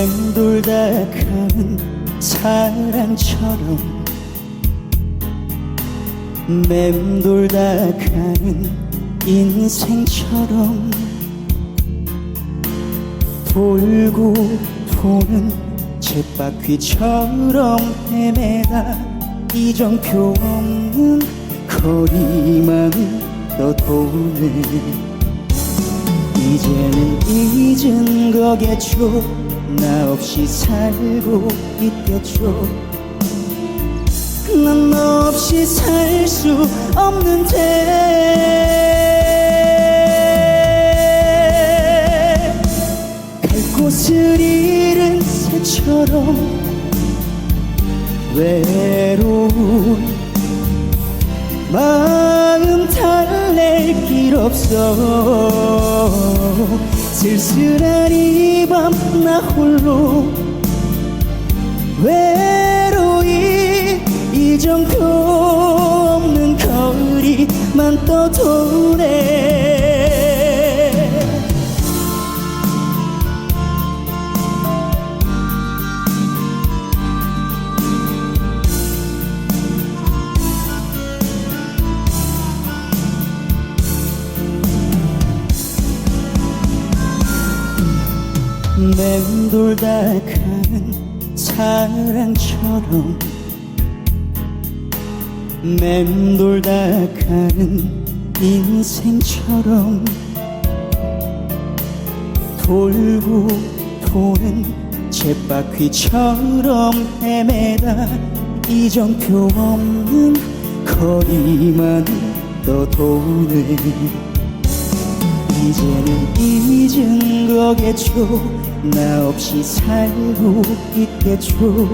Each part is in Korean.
맴돌다 가는 사랑처럼 맴돌다 가는 인생처럼 돌고 도는 쳇바퀴처럼 헤매다 이정표 없는 거리만 떠도네. 이제는 잊은 거겠죠 나 없이 살고 있겠죠. 난 너 없이 살 수 없는데. 갈 곳을 잃은 새처럼 외로운 마음 달랠 길 없어 쓸쓸한 이 밤 나 홀로 외로이 이정표 없는 거리만 떠도네 맴돌다 가는 사랑처럼 맴돌다 가는 인생처럼 돌고 도는 쳇바퀴처럼 헤매다 이정표 없는 거리만 떠도네. 이제는 잊은 거겠죠. 나 없이 살고 있겠죠.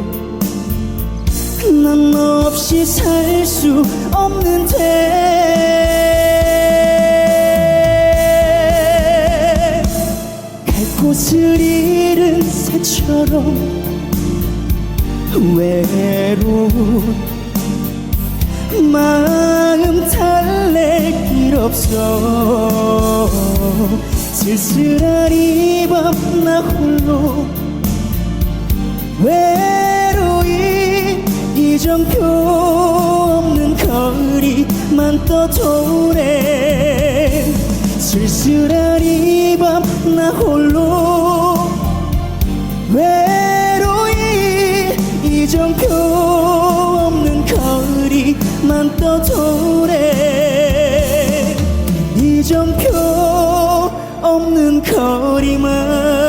난 너 없이 살 수 없는데. 갈 곳을 잃은 새처럼 외로운 마음 달랠 길 없어. 쓸쓸한 이 밤 나 홀로 외로이 이정표 없는 거리만 떠도네 쓸쓸한 이 만 떠도네 이정표 없는 거리만